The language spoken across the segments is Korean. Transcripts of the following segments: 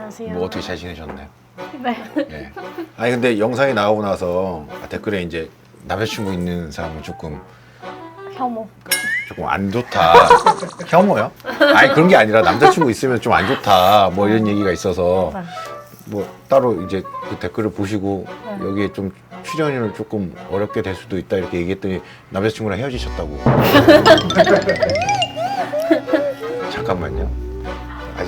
안녕하세요. 뭐 어떻게 잘 지내셨나요? 네. 예. 아니 근데 영상이 나오고 나서 댓글에 이제 남자친구 있는 사람은 조금 혐오. 조금 안 좋다. 혐오요? 아니 그런 게 아니라 남자친구 있으면 좀 안 좋다. 뭐 이런 얘기가 있어서 네. 뭐 따로 이제 그 댓글을 보시고 네. 여기에 좀 출연을 조금 어렵게 될 수도 있다 이렇게 얘기했더니 남자친구랑 헤어지셨다고. 잠깐만요.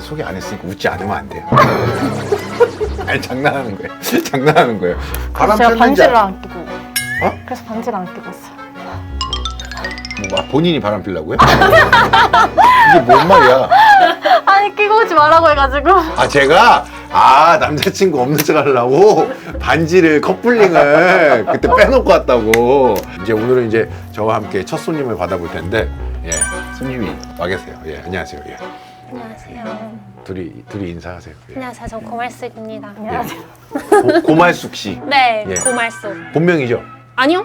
소개 안 했으니까 웃지 않으면 안 돼요. 아니 장난하는 거예요. 장난하는 거예요. 바람 제가 폈는지 반지를 알- 안 끼고. 어? 그래서 반지를 안 끼고 있어요. 뭐, 아, 본인이 바람 피려고요? 이게 뭔 말이야? 아니 끼고 오지 말라고 해가지고. 아 제가 아 남자친구 없는 척 하려고 반지를 커플링을 그때 빼놓고 왔다고 이제 오늘은 이제 저와 함께 첫 손님을 받아볼 텐데 예 손님이 와 계세요 예 안녕하세요 예 안녕하세요. 둘이 둘이 인사하세요 예. 안녕하세요. 전 고말숙입니다. 안녕하세요. 고, 고말숙 씨 네, 예. 고말숙. 본명이죠? 아니요.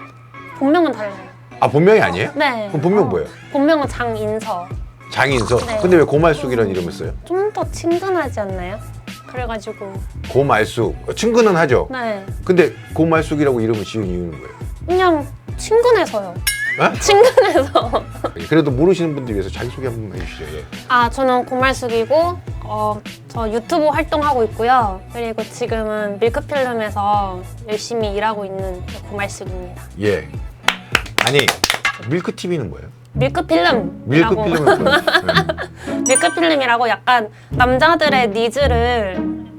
본명은 달라요. 아 본명이 아니에요? 네. 그럼 본명 뭐예요? 본명은 장인서. 장인서 네. 근데 왜 고말숙이라는 이름을 써요? 좀 더 친근하지 않나요? 그래가지고 고말숙 어, 친근은 하죠 네, 근데 고말숙이라고 이름을 지은 이유는 뭐예요? 그냥 친근해서요. 어? 친근해서. 그래도 모르시는 분들 위해서 자기소개 한 번만 해주시죠 예. 아, 저는 고말숙이고 어, 저 유튜브 활동하고 있고요. 그리고 지금은 밀크필름에서 열심히 일하고 있는 고말숙입니다. 예. 아니 밀크 TV는 뭐예요? 밀크필름이라고. 밀크 필름은 뭐예요? 네. 밀크필름이라고 약간 남자들의 니즈를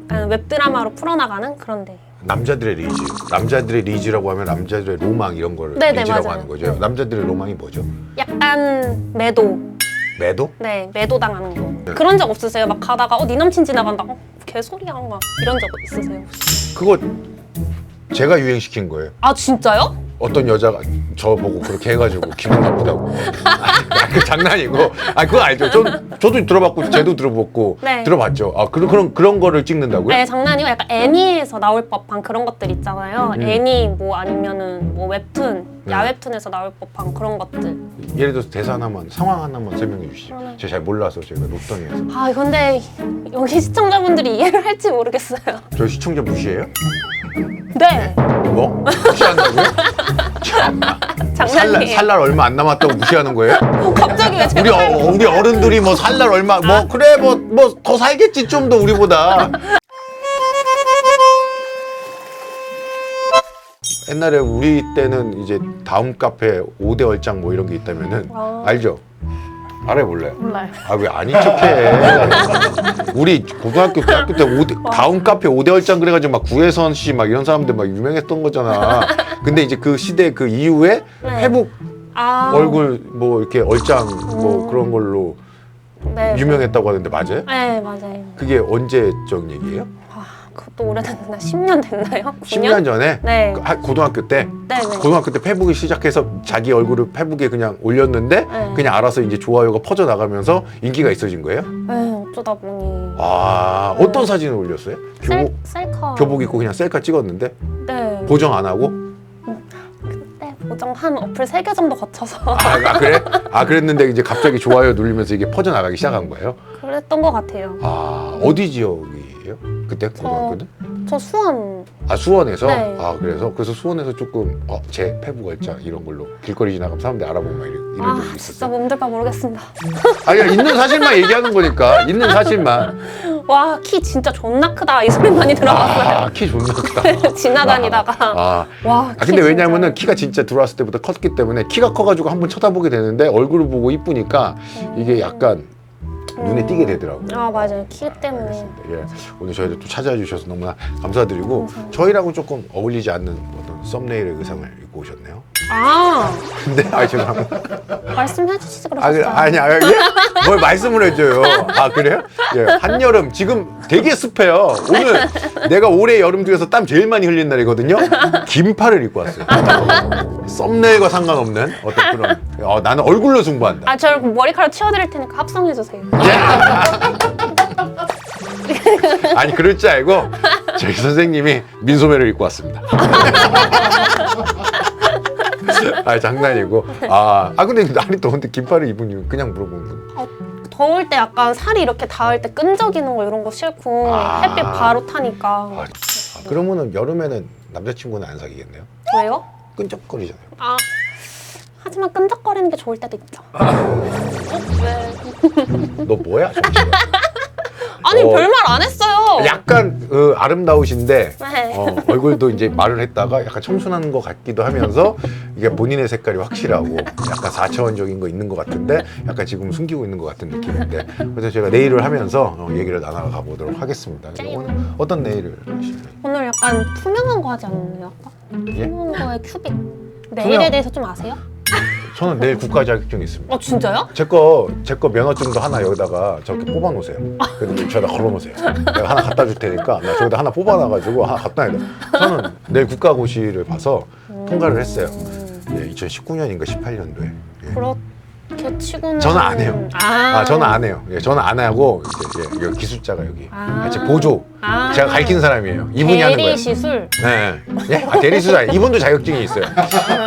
약간 웹드라마로 풀어나가는 그런 데. 남자들의 리즈. 남자들의 리즈라고 하면 남자들의 로망 이런 거를 네네, 리즈라고 맞아요. 하는 거죠. 남자들의 로망이 뭐죠? 약간 매도. 매도? 네, 매도 당하는 거. 네. 그런 적 없으세요? 막 가다가 어, 네 남친 지나간다. 어, 개소리야. 막 이런 적 있으세요? 그거 제가 유행시킨 거예요. 아, 진짜요? 어떤 여자가 저 보고 그렇게 해가지고 기분 나쁘다고. 아, 그 장난이고. 아 그거 알죠. 저, 저도 들어봤고 쟤도 들어봤고 네. 들어봤죠. 아 그런 그런 그런 거를 찍는다고요? 네, 장난이고 약간 애니에서 나올 법한 그런 것들 있잖아요. 음. 애니 뭐 아니면은 뭐 웹툰, 네. 야웹툰에서 나올 법한 그런 것들. 예를 들어서 대사 하나만 상황 하나만 설명해 주시죠. 네. 제가 잘 몰라서 제가 녹턴에서. 아, 근데 여기 시청자분들이 이해를 할지 모르겠어요. 저 시청자 무시해요? 네, 뭐? 무시한다고요? 참나. 살날, 장난이에요. 살날 얼마 안 남았다고 무시하는 거예요? 갑자기 왜 우리, 어, 우리 어른들이 뭐 살날 얼마 뭐 그래 뭐 뭐 더 살겠지 좀 더 우리보다 옛날에 우리 때는 이제 다음 카페 5대 얼짱 뭐 이런 게 있다면은 아. 알죠? 알아요 몰라요? 몰라요. 아 왜 아닌 척해? 우리 고등학교 대학교 때 5대, 다음 카페 5대 얼짱 그래가지고 막 구혜선 씨 막 이런 사람들 막 유명했던 거잖아. 근데 이제 그 시대 그 이후에 네. 회복 아, 얼굴 뭐 이렇게 얼짱 뭐 음. 그런 걸로 네. 유명했다고 하는데 맞아요? 네, 맞아요. 그게 언제적 얘기예요? 아, 그것도 오래됐나? 10년 됐나요? 10년 전에 네. 그 하- 고등학교 때 네, 네. 고등학교 때 페북이 시작해서 자기 얼굴을 페북에 그냥 올렸는데 네. 그냥 알아서 이제 좋아요가 퍼져 나가면서 인기가 있어진 거예요? 네, 어쩌다 보니 아 어떤 사진을 올렸어요? 셀, 교복 셀카. 교복 입고 그냥 셀카 찍었는데 네. 보정 안 하고 보정 한 어플 3개 정도 거쳐서 아, 아, 그래? 아 그랬는데 이제 갑자기 좋아요 누르면서 이게 퍼져 나가기 시작한 거예요? 그랬던 것 같아요. 아 어디 지역이에요? 그때 고등학교는? 저 수원 아 수원에서 네. 아 그래서 그래서 수원에서 조금 어제 페북 얼짱 이런 걸로 길거리 지나가면 사람들이 알아보고 막 이런 이런 아 적이 진짜 있었어요. 몸둘 바 모르겠습니다. 아니 있는 사실만 얘기하는 거니까 있는 사실만. 와 키 진짜 존나 크다 이 소리 많이 들어봤어요. 아키 존나 크다. 지나다니다가 아, 와. 아 키 근데 왜냐면은 키가 진짜 들어왔을 때부터 컸기 때문에 키가 커가지고 한번 쳐다보게 되는데 얼굴을 보고 이쁘니까 이게 약간 눈에 띄게 되더라고요. 아 맞아요 키 때문에. 알겠습니다. 예. 오늘 저희를 또 찾아와 주셔서 너무나 감사드리고 감사합니다. 저희랑은 조금 어울리지 않는 썸네일의 의상을 입고 오셨네요. 아 근데 아 죄송합니다. 말씀해 주시지 아, 그러셨어요. 그래, 아니, 아니, 예? 뭘 말씀을 해줘요. 아, 그래요? 예, 한여름, 지금 되게 습해요. 오늘 내가 올해 여름 중에서 땀 제일 많이 흘린 날이거든요. 긴팔을 입고 왔어요. 썸네일과 상관없는 어떤 그런. 어, 나는 얼굴로 승부한다. 아 저 머리카락 치워드릴 테니까 합성해 주세요. 아니, 그럴 줄 알고 저희 선생님이 민소매를 입고 왔습니다. 아, 장난이고. 아, 아 근데 날이 더운데 긴팔을 입으니 그냥 물어보는 거. 아, 더울 때 약간 살이 이렇게 닿을 때 끈적이는 거 이런 거 싫고 아. 햇빛 바로 타니까 아, 아, 그러면은 여름에는 남자친구는 안 사귀겠네요? 왜요? 끈적거리잖아요. 아 하지만 끈적거리는 게 좋을 때도 있죠. 어? 왜? 너 뭐야? 잠시만. 아니 어. 별말 안 했어요. 약간 어, 아름다우신데 네. 어, 얼굴도 이제 말을 했다가 약간 청순한 것 같기도 하면서 이게 본인의 색깔이 확실하고 약간 4차원적인 거 있는 것 같은데 약간 지금 숨기고 있는 것 같은 느낌인데 그래서 제가 네일을 하면서 어, 얘기를 나눠가 보도록 하겠습니다. 그래서 오늘 어떤 네일을 하실까요? 오늘 약간 투명한 거 하지 않았나요? 아까? 예? 투명한 거에 큐빅. 네일에 대해서 좀 아세요? 저는 내일 국가 자격증이 있습니다. 어 진짜요? 제 거, 제거 면허증도 하나 여기다가 저렇게 뽑아 놓으세요. 그리고 저기다 걸어 놓으세요. 내가 하나 갖다 줄 테니까 나 저기다 하나 뽑아 놔 가지고 하나 갖다 놔야 돼. 저는 내일 국가고시를 봐서 통과를 했어요. 예, 2019년인가 18년도에. 예. 그렇 게 치고는 저는 안 해요. 아, 아, 저는 안 해요. 예, 저는 안 하고 이제 예, 여기 기술자가 여기. 아. 아, 제 보조. 아. 제가 가르친 사람이에요. 이분이 하는 거예요. 대리 시술. 네. 예? 아, 대리수사. 이분도 자격증이 있어요.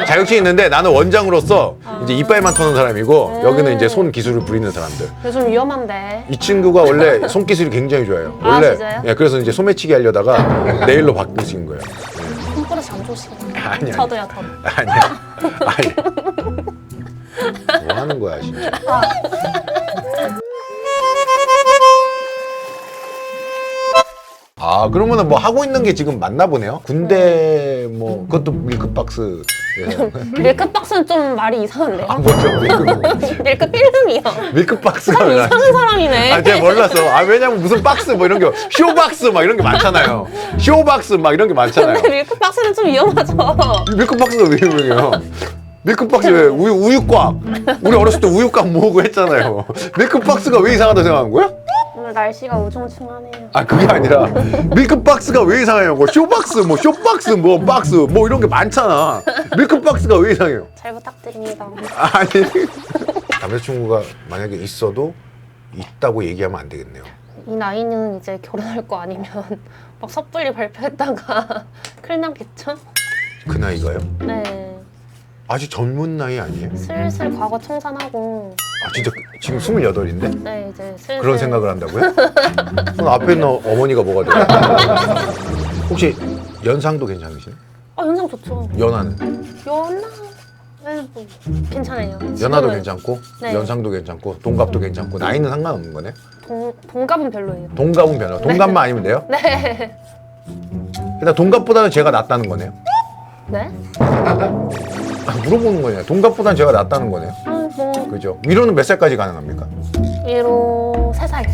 자격증이 있는데 나는 원장으로서 이제 이빨만 터는 사람이고 음. 여기는 이제 손 기술을 부리는 사람들. 요즘 위험한데. 이 친구가 원래 손 기술이 굉장히 좋아요. 아, 원래 진짜요? 예, 그래서 이제 소매치기 하려다가 네일로 바꾸신 거예요. 예. 손버릇이 안 좋으시거든요. 아니야. 저도요, 저도. 아니야. 아니. 뭐 하는 거야, 진짜. 아, 그러면은 뭐 하고 있는 게 지금 맞나 보네요. 군대 뭐 그것도 밀크박스. 예. 밀크박스는 좀 말이 이상한데요? 아, 뭐죠? 밀크, 밀크 필름이요. 밀크박스가 왜? 이상한 사람이네. 아, 제가 몰랐어. 아, 왜냐면 무슨 박스 뭐 이런 게 쇼박스 막 이런 게 많잖아요. 쇼박스 막 이런 게 많잖아요. 근데 밀크박스는 좀 위험하죠. 밀크박스가 왜 유명해요? 밀크박스 왜 우유 우유곽 우리 어렸을 때 우유곽 모으고 했잖아요. 밀크박스가 왜 이상하다 생각한 거야? 오늘 날씨가 우중충하네요. 아 그게 아니라 밀크박스가 왜 이상해요? 뭐 쇼박스 뭐 쇼박스 뭐 박스 뭐 이런 게 많잖아. 밀크박스가 왜 이상해요? 잘 부탁드립니다. 아니 남자친구가 만약에 있어도 있다고 얘기하면 안 되겠네요. 이 나이는 이제 결혼할 거 아니면 막 섣불리 발표했다가 큰일 나겠죠? 그 나이가요? 네. 아직 젊은 나이 아니에요? 슬슬 과거 청산하고 아 진짜 지금 스물여덟인데 네 이제 슬슬 그런 생각을 한다고요? 그럼 앞에 있는 어머니가 뭐가 돼요? 혹시 연상도 괜찮으시나요? 아 연상 좋죠. 연하는? 연하는 뭐 괜찮아요. 연하도 지금은 괜찮고 네. 연상도 괜찮고 동갑도 괜찮고 나이는 상관없는 거네. 동, 동갑은 별로예요. 동갑은 변화. 동갑만 아니면 돼요? 네. 일단 동갑보다는 제가 낫다는 거네요. 네? 아, 물어보는 거냐. 동갑보다는 제가 낫다는 거네요. 뭐 그죠? 위로는 몇 살까지 가능합니까? 위로 세 살.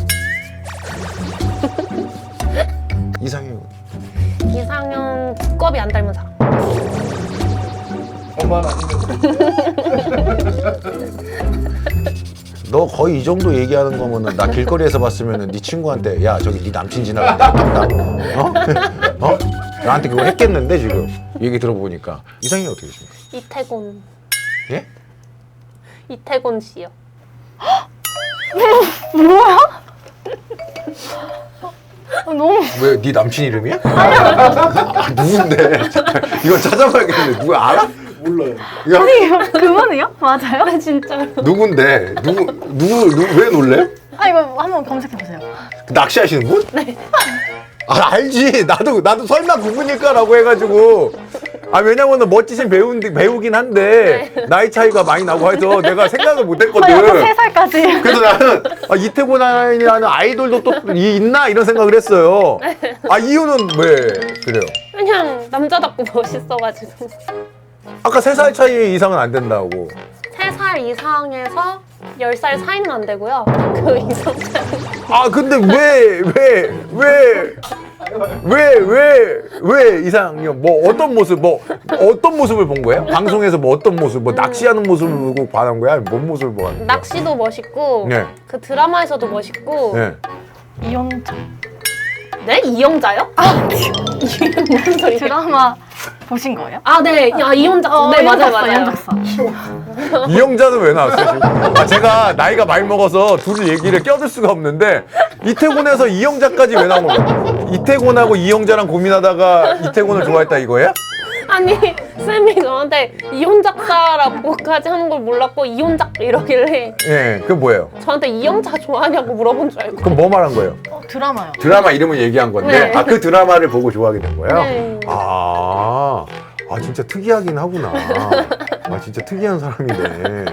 이상해요. 이상형 두껍이 안 닮은 사람. 너 거의 이 정도 얘기하는 거면은 나 길거리에서 봤으면은 네 친구한테 야 저기 네 남친 지나간다 했겠다. 어? 어? 나한테 그거 했겠는데 지금 얘기 들어보니까 이상이 어떻게 되십니까? 이태곤. 예? 이태곤 씨요. 어, 너무 왜 네 남친 이름이야? 아, 누군데? 이거 찾아봐야겠는데 누가 알아? 몰라요. 아니 그분이요? 맞아요? 아 진짜. 누군데? 누구 누구 누구 왜 놀래? 아 이거 한번 검색해 보세요. 낚시하시는 분? 네. 아 알지. 나도 나도 설마 그분일까라고 해가지고. 아 왜냐면은 멋지신 배우 배우긴 한데 나이 차이가 많이 나고 해서 내가 생각을 아 약간 세 못했거든. 살까지. 그래서 나는 아, 이태곤이라는 아이돌도 또 이- 있나 이런 생각을 했어요. 아 이유는 왜 그래요? 그냥 남자답고 멋있어가지고. 아까 세 살 차이 이상은 안 된다고. 세 살 이상에서 열 살 사이는 안 되고요. 그 이상 차이. 아 근데 왜 왜 왜 왜 왜 왜 이상형 뭐 어떤 모습 뭐 어떤 모습을 본 거예요? 방송에서 뭐 어떤 모습 뭐 낚시하는 모습을 보고 반한 거야? 뭔 모습을 보는 거야? 낚시도 멋있고 네. 그 드라마에서도 멋있고 네. 이영자 네 이영자요? 아 이게 무슨 소리예요? 드라마 보신 거예요? 아 네, 야 이영자. 어, 네 맞아요 맞아요. 이영작사. 이영자는 왜 나왔어요 지금? 아 제가 나이가 많이 먹어서 둘이 얘기를 껴들 수가 없는데 이태곤에서 이영자까지 왜 나온 거야? 이태곤하고 이영자랑 고민하다가 이태곤을 좋아했다 이거예요? 아니 쌤이 저한테 이혼 작가라고까지 하는 걸 몰랐고 이혼작 이러길래 예, 그 뭐예요? 저한테 이영자 좋아하냐고 물어본 줄 알고. 그럼 뭐 말한 거예요? 어, 드라마요. 드라마 이름을 얘기한 건데 네. 아 그 드라마를 보고 좋아하게 된 거예요? 네. 아, 아 진짜 특이하긴 하구나. 아 진짜 특이한 사람이네.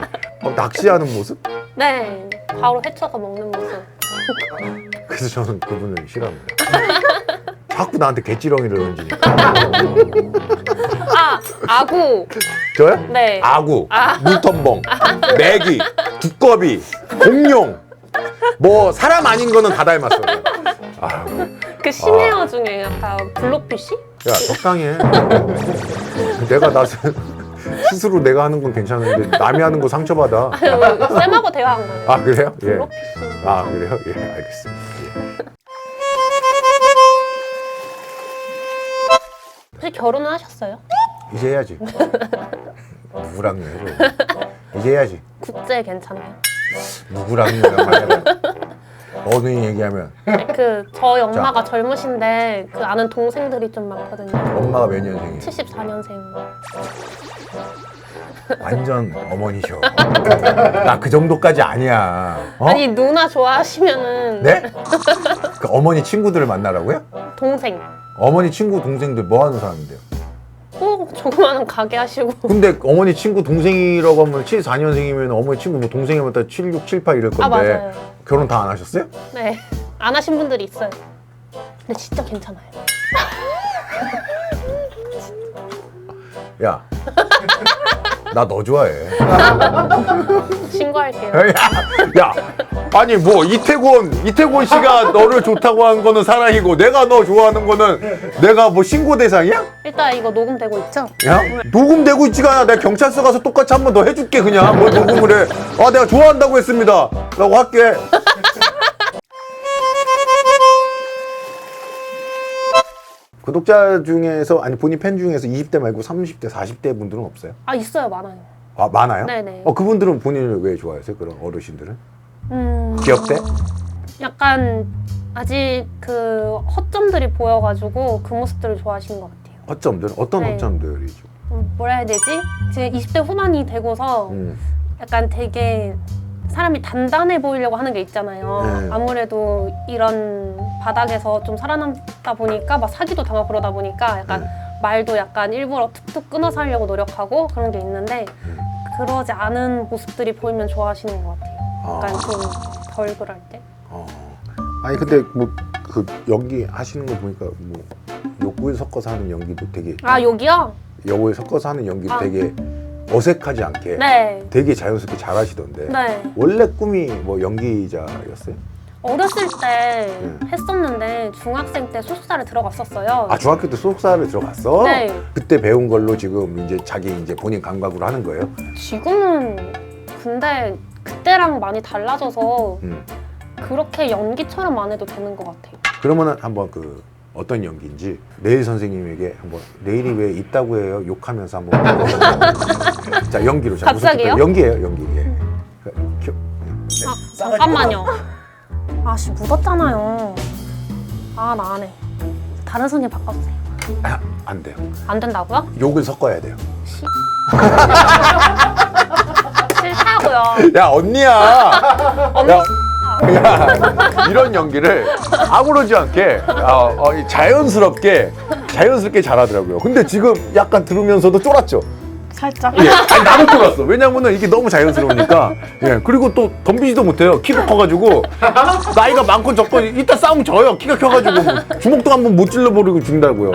어, 낚시하는 모습? 네, 바로 헤쳐서 먹는 모습. 그래서 저는 그분을 싫어합니다. 자꾸 나한테 개찌렁이를 던지니까. 아, 아구. 저요? 네. 아구, 아. 물텀벙, 메기, 두꺼비, 공룡. 뭐 사람 아닌 거는 다 닮았어요. 아, 그 심해어 중에 약간 블록피쉬? 야 적당히 해. 내가 나 스- 스스로 내가 하는 건 괜찮은데 남이 하는 거 상처받아. 쌤하고 대화한 거예요. 아 그래요? 예. 블록피쉬. 아 그래요? 예 알겠습니다. 결혼은 하셨어요? 이제 해야지. 누구랑 해줘. 이제 해야지. 국제 괜찮아요? 누구랑 말해봐. 어느 얘기하면 그 저희 엄마가 젊으신데 그 아는 동생들이 좀 많거든요. 엄마가 몇 년생이에요? 74년생. 완전 어머니셔. 나 그 정도까지 아니야. 어? 아니 누나 좋아하시면은 네? 그 어머니 친구들을 만나라고요? 동생. 어머니 친구 동생들 뭐 하는 사람인데요? 꼭 조그마한 가게 하시고 근데 어머니 친구 동생이라고 하면 74년생이면 어머니 친구 뭐 동생이면 다 76, 78 이럴 건데 아 맞아요. 결혼 다 안 하셨어요? 네. 안 하신 분들이 있어요. 근데 진짜 괜찮아요. 야. 나 너 좋아해. 신고할게요. 야, 야, 아니 뭐 이태곤 이태곤 씨가 너를 좋다고 한 거는 사랑이고 내가 너 좋아하는 거는 내가 뭐 신고 대상이야? 일단 이거 녹음되고 있죠? 야, 녹음되고 있지가 않아. 내가 경찰서 가서 똑같이 한 번 더 해줄게 그냥. 뭘 녹음을 해? 아, 내가 좋아한다고 했습니다.라고 할게. 구독자 중에서 아니 본인 팬 중에서 20대 말고 30대, 40대 분들은 없어요? 아 있어요, 많아요. 아 많아요? 네네. 어 그분들은 본인을 왜 좋아하세요? 그런 어르신들은? 음, 귀엽대? 약간 아직 그 허점들이 보여가지고 그 모습들을 좋아하시는 것 같아요. 허점들 어떤 네. 허점들이죠? 음, 뭐라 해야 되지? 지금 20대 후반이 되고서 음. 약간 되게 사람이 단단해 보이려고 하는 게 있잖아요. 네. 아무래도 이런 바닥에서 좀 살아남다 보니까 막 사기도 당하고 그러다 보니까 약간 네. 말도 약간 일부러 툭툭 끊어서 하려고 노력하고 그런 게 있는데 음. 그러지 않은 모습들이 보이면 좋아하시는 것 같아요. 약간 아. 좀덜 그럴 때. 어. 아니 근데 뭐 그 연기 하시는 거 보니까 뭐 욕구에 섞어서 하는 연기도 되게 아 여기요? 여고에 섞어서 하는 연기도 아. 되게 어색하지 않게 네. 되게 자연스럽게 잘 하시던데 네. 원래 꿈이 뭐 연기자였어요? 어렸을 때 음. 했었는데 중학생 때 소속사를 들어갔었어요. 아 중학교 때 소속사를 들어갔어? 네. 그때 배운 걸로 지금 이제 자기 이제 본인 감각으로 하는 거예요? 지금은 근데 그때랑 많이 달라져서 음. 그렇게 연기처럼 안 해도 되는 것 같아요. 그러면은 한번 그 어떤 연기인지 내일 선생님에게 한번 내일이 왜 있다고 해요? 욕하면서 한번 자 연기로 자 무슨 갑자기요? 뜻이에요? 연기예요 연기 예. 그, 겨- 아, 잠깐만요. 아씨 묻었잖아요. 아 나 안 해. 다른 선생님 바꿔주세요. 아, 안 돼요 안 된다고요? 욕을 섞어야 돼요 시... 싫다고요. 야 언니야 언니 야, 야, 이런 연기를 아무렇지 않게 어, 어, 이 자연스럽게 자연스럽게 잘하더라고요. 근데 지금 약간 들으면서도 쫄았죠. 살짝. 예, 아니 나도 쫄았어. 왜냐면은 이게 너무 자연스러우니까. 예, 그리고 또 덤비지도 못해요. 키가 커가지고 나이가 많건 적건 이따 싸움 져요. 키가 커가지고 뭐 주먹도 한번 못 찔러버리고 죽는다고요.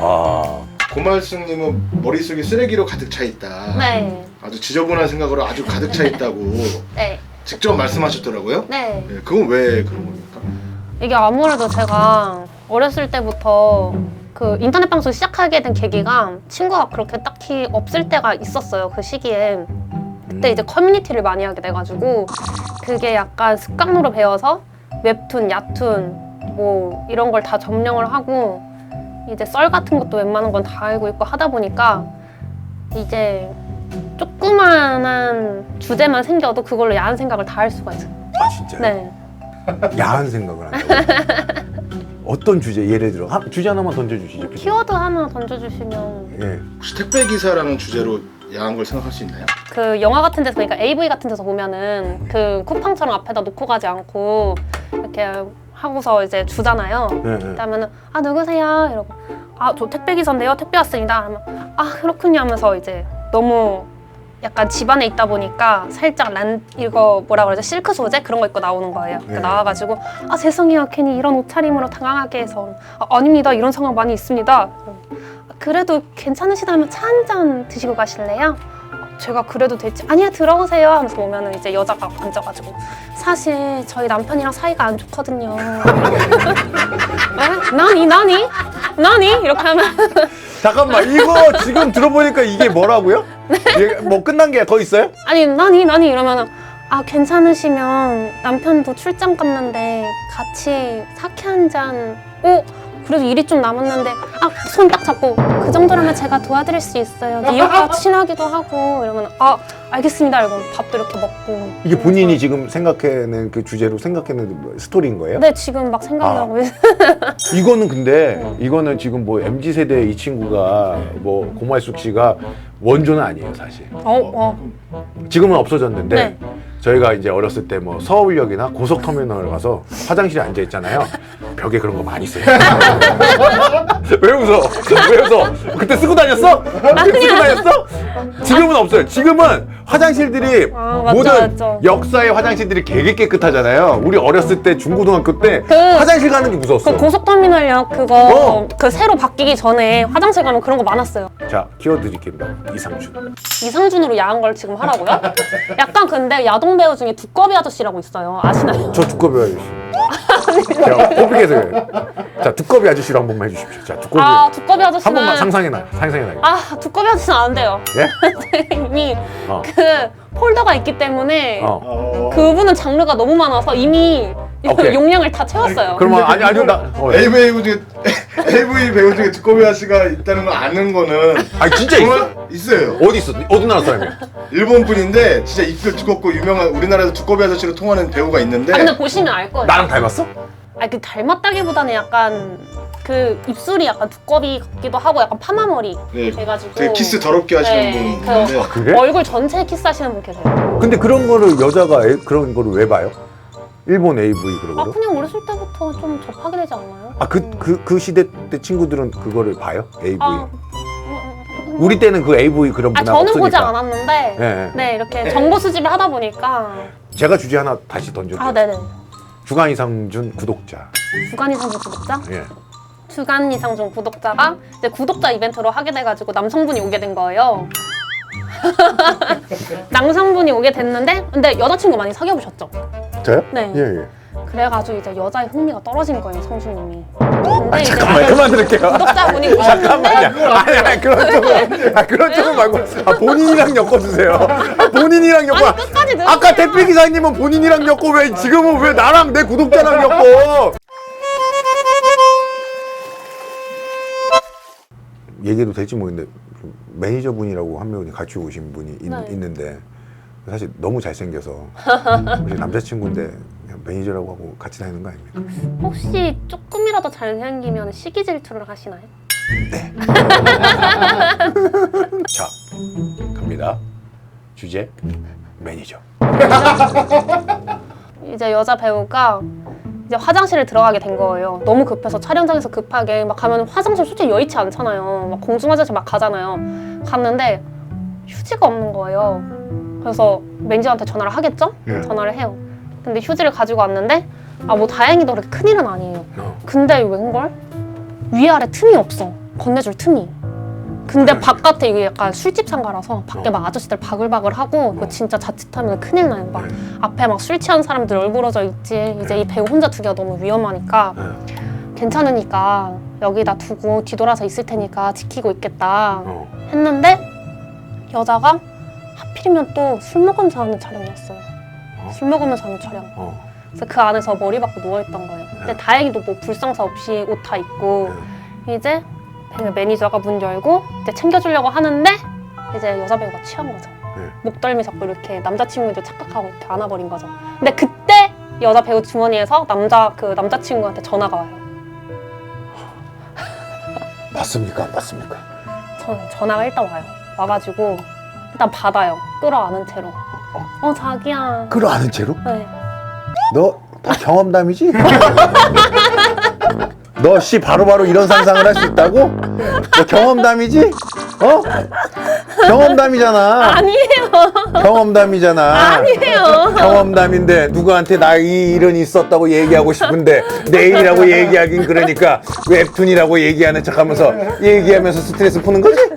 아, 고말숙님은 머릿속에 쓰레기로 가득 차 있다. 네. 아주 지저분한 생각으로 아주 가득 차 있다고 네. 직접 말씀하셨더라고요. 네. 네, 그건 왜 그런 겁니까? 이게 아무래도 제가 어렸을 때부터 그 인터넷 방송 시작하게 된 계기가 친구가 그렇게 딱히 없을 때가 있었어요. 그 시기에. 그때 이제 커뮤니티를 많이 하게 돼가지고 그게 약간 습관으로 배워서 웹툰, 야툰 뭐 이런 걸 다 점령을 하고 이제 썰 같은 것도 웬만한 건 다 알고 있고 하다 보니까 이제 조그만한 주제만 생겨도 그걸로 야한 생각을 다 할 수가 있어요. 아 진짜요? 네. 야한 생각을 한다고. 어떤 주제 예를 들어 한, 주제 하나만 던져주시죠. 키워드 하나 던져주시면 예. 혹시 택배 기사라는 주제로 야한 걸 생각할 수 있나요? 그 영화 같은 데서 그러니까 AV 같은 데서 보면은 그 쿠팡처럼 앞에다 놓고 가지 않고 이렇게 하고서 이제 주잖아요. 예, 예. 그러면은 아 누구세요? 이러고 아 저 택배 기사인데요. 택배 왔습니다. 하면 아 그렇군요 하면서 이제 너무 약간 집안에 있다 보니까 살짝 난 이거 뭐라 그러죠 실크 소재 그런 거 입고 나오는 거예요. 그러니까 네. 나와가지고 아 죄송해요 괜히 이런 옷차림으로 당황하게 해서 아, 아닙니다 이런 상황 많이 있습니다. 그래도 괜찮으시다면 차 한 잔 드시고 가실래요? 제가 그래도 될지 아니야 들어오세요 하면서 오면은 이제 여자가 앉아가지고 사실 저희 남편이랑 사이가 안 좋거든요. 에? 나니 나니 나니 이렇게 하면 잠깐만 이거 지금 들어보니까 이게 뭐라고요? 뭐 끝난 게 더 있어요? 아니 나니 나니 이러면은 아 괜찮으시면 남편도 출장 갔는데 같이 사케 한 잔. 오 그래도 일이 좀 남았는데 아 손 딱 잡고 그 정도라면 제가 도와드릴 수 있어요. 이웃과 친하기도 하고 이러면 아 알겠습니다. 이러면 밥도 이렇게 먹고. 이게 본인이 지금 생각해낸 그 주제로 생각해낸 뭐 스토리인 거예요? 네 지금 막 생각나고 있어요. 이거는 근데 이거는 지금 뭐 mz 세대 이 친구가 뭐 고말숙 씨가 원조는 아니에요 사실. 어, 어. 지금은 없어졌는데 네. 저희가 이제 어렸을 때 뭐 서울역이나 고속터미널 가서 화장실에 앉아 있잖아요. 벽에 그런 거 많이 써요. 왜 웃어? 왜 웃어? 그때 쓰고 다녔어? 그때 쓰고 다녔어? 지금은 없어요. 지금은 화장실들이 아, 맞죠, 모든 맞죠. 역사의 화장실들이 되게 깨끗하잖아요. 우리 어렸을 때 중고등학교 때 그- 화장실 가는 게 무서웠어. 그 고속터미널역 그거 어. 그 새로 바뀌기 전에 화장실 가면 그런 거 많았어요. 자, 키워드 드릴게요. 이상준. 이상준으로 야한 걸 지금 하라고요? 약간 근데 야동 배우 중에 두꺼비 아저씨라고 있어요. 아시나요? 저 두꺼비 아저씨. 뽀삐해서 그래요. 자, 두꺼비 아저씨로 한 번만 해주십시오. 자, 두꺼비. 아 두꺼비 한 아저씨는 번만 상상해놔. 상상해놔. 아 두꺼비 아저씨는 안 돼요. 예? 이미 어. 그 폴더가 있기 때문에 어. 어... 그분은 장르가 너무 많아서 이미 오케이. 용량을 다 채웠어요. 그러면 아니 아니 나. 어, 예. AV 배우 중에 AV 배우 중에 두꺼비 아 씨가 있다는 걸 아는 거는 아니 진짜 있어? 정말 있어요. 어디 있어? 어느 나라 사람이야? 일본 분인데 진짜 입도 두껍고 유명한 우리나라에서 두꺼비 아저씨로 통하는 배우가 있는데 아, 근데 보시면 알 거예요. 나랑 닮았어? 아니 그 닮았다기보다는 약간 그 입술이 약간 두꺼비 같기도 하고 약간 파마머리 네, 돼가지고 되게 키스 더럽게 하시는 네, 분인데 아 그래? 얼굴 전체 키스하시는 분 계세요. 근데 그런 거를 여자가 애- 그런 거를 왜 봐요? 일본 AV 그런 아? 그냥 어렸을 때부터 좀 접하게 되지 않나요? 아그그그 시대 때 친구들은 그거를 봐요? AV. 아, 우리 때는 그 AV 그런 아 문화 가 저는 보지 없으니까. 않았는데 예, 예. 네 이렇게 정보 수집을 하다 보니까 제가 주제 하나 다시 던져. 아 네네 주간 이상준 구독자. 주간 이상준 구독자 예. 주간 이상준 구독자가 이제 구독자 이벤트로 하게 돼가지고 남성분이 오게 된 거예요. 남성분이 오게 됐는데 근데 여자친구 많이 사귀어 보셨죠? 저요? 네. 예 예. 그래가지고 이제 여자의 흥미가 떨어진 거예요 성수님이. 근데 아 잠깐만 그만 들을게요. 구독자분이 잠깐만요. 오셨는데 아니, 아니 그런 쪽은 아 그런 쪽은 말고 아, 본인이랑 엮어주세요. 아, 본인이랑 엮어. 아니 끝까지 들으세요. 아까 대표 기사님은 본인이랑 엮고 왜 지금은 왜 나랑 내 구독자랑 엮어? 얘기해도 될지 모르겠는데 좀 매니저분이라고 한 명이 같이 오신 분이 있, 네. 있는데 사실 너무 잘생겨서 우리 남자친구인데 그냥 매니저라고 하고 같이 다니는 거 아닙니까? 혹시 조금이라도 잘생기면 시기 질투를 하시나요? 자 갑니다. 주제 매니저. 이제 여자 배우가 이제 화장실을 들어가게 된 거예요. 너무 급해서 촬영장에서 급하게 막 가면 화장실 솔직히 여의치 않잖아요. 막 공중 화장실 막 가잖아요. 갔는데 휴지가 없는 거예요. 그래서 매니저한테 전화를 하겠죠? 예. 전화를 해요. 근데 휴지를 가지고 왔는데 아 뭐 다행히도 그렇게 큰일은 아니에요. 어. 근데 웬걸? 위아래 틈이 없어. 건네줄 틈이. 근데 바깥에 이게 약간 술집 상가라서 밖에 막 아저씨들 바글바글 하고 그거 진짜 자칫하면 큰일 나요. 막 네. 앞에 막 술 취한 사람들 얼굴어져 있지. 이제 이 배우 혼자 두기가 너무 위험하니까 네. 괜찮으니까 여기다 두고 뒤돌아서 있을 테니까 지키고 있겠다 어. 했는데 여자가 하필이면 또 술 먹으면서 하는 촬영이었어요. 어? 술 먹으면서 하는 촬영. 어. 그래서 그 안에서 머리 박고 누워있던 거예요. 근데 다행히도 뭐 불상사 없이 옷 다 입고 이제 그 매니저가 문 열고 이제 챙겨주려고 하는데 이제 여자 배우가 취한 거죠. 네. 목덜미 잡고 이렇게 남자친구인 착각하고 이렇게 안아버린 거죠. 근데 그때 여자 배우 주머니에서 남자 그 남자친구한테 전화가 와요. 받습니까? 안 받습니까? 전 전화가 일단 와요. 와가지고 일단 받아요. 끌어안은 채로. 어 자기야. 끌어안은 채로? 네. 너 다 경험담이지? 너 씨 바로바로 이런 상상을 할 수 있다고? 너 경험담이지? 어? 경험담이잖아. 아니에요. 경험담이잖아. 아니에요. 경험담인데 누구한테 나 이 일은 있었다고 얘기하고 싶은데 내일이라고 얘기하긴 그러니까 웹툰이라고 얘기하는 척하면서 얘기하면서 스트레스 푸는 거지?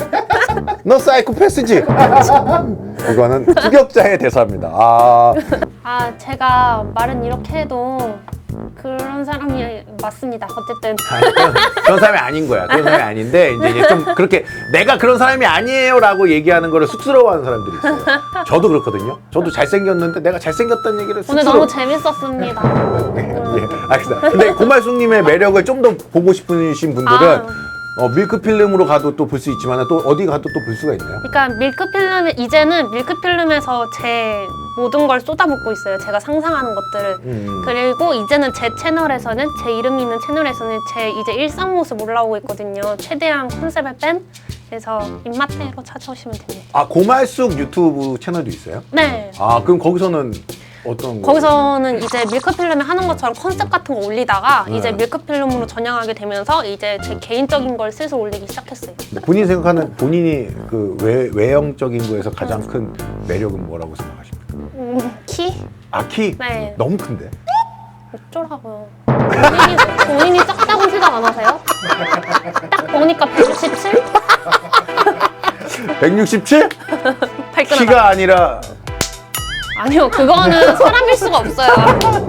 너 사이코패스지? 이거는 추격자의 대사입니다. 아, 아 제가 말은 이렇게 해도 그런 사람이 맞습니다. 어쨌든 아니, 그런, 그런 사람이 아닌 거야. 그런 사람이 아닌데 이제 이제 좀 그렇게 내가 그런 사람이 아니에요라고 얘기하는 거를 쑥스러워하는 사람들이 있어요. 저도 그렇거든요. 저도 잘생겼는데 내가 잘생겼다는 얘기를 오늘 쑥스러워. 너무 재밌었습니다. 예, 알겠습니다. 근데 고말숙님의 매력을 좀 더 보고 싶으신 분들은 아. 어, 밀크 필름으로 가도 또 볼 수 있지만 또 어디 가도 또 볼 수가 있나요? 그러니까 밀크필름 이제는 밀크필름에서 제 모든 걸 쏟아붓고 있어요. 제가 상상하는 것들을. 음. 그리고 이제는 제 채널에서는 제 이름이 있는 채널에서는 제 이제 일상 모습 올라오고 있거든요. 최대한 컨셉을 뺀. 그래서 입맛대로 찾아오시면 됩니다. 아 고말숙 유튜브 채널도 있어요? 네. 아 그럼 거기서는 어떤 거? 거기서는 이제 밀크필름에 하는 것처럼 컨셉 같은 거 올리다가 네. 이제 밀크필름으로 전향하게 되면서 이제 제 개인적인 걸 슬슬 올리기 시작했어요. 본인 생각하는 본인이 그 외, 외형적인 거에서 가장 큰 매력은 뭐라고 생각하십니까? 음, 키? 아 키 네. 너무 큰데? 어쩌라고요. 본인이, 본인이 작다고 생각 안 하세요? 딱 보니까 167? 167? 발끈하다. 키가 아니라 아니요, 그거는 사람일 수가 없어요.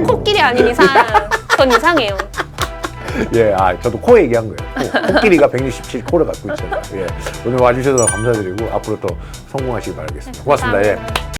코끼리 아닌 이상. 전 이상해요. 예, 아 저도 코 얘기한 거예요. 코, 코끼리가 167 코를 갖고 있잖아요. 예, 오늘 와주셔서 감사드리고 앞으로 더 성공하시기 바라겠습니다. 고맙습니다. 예.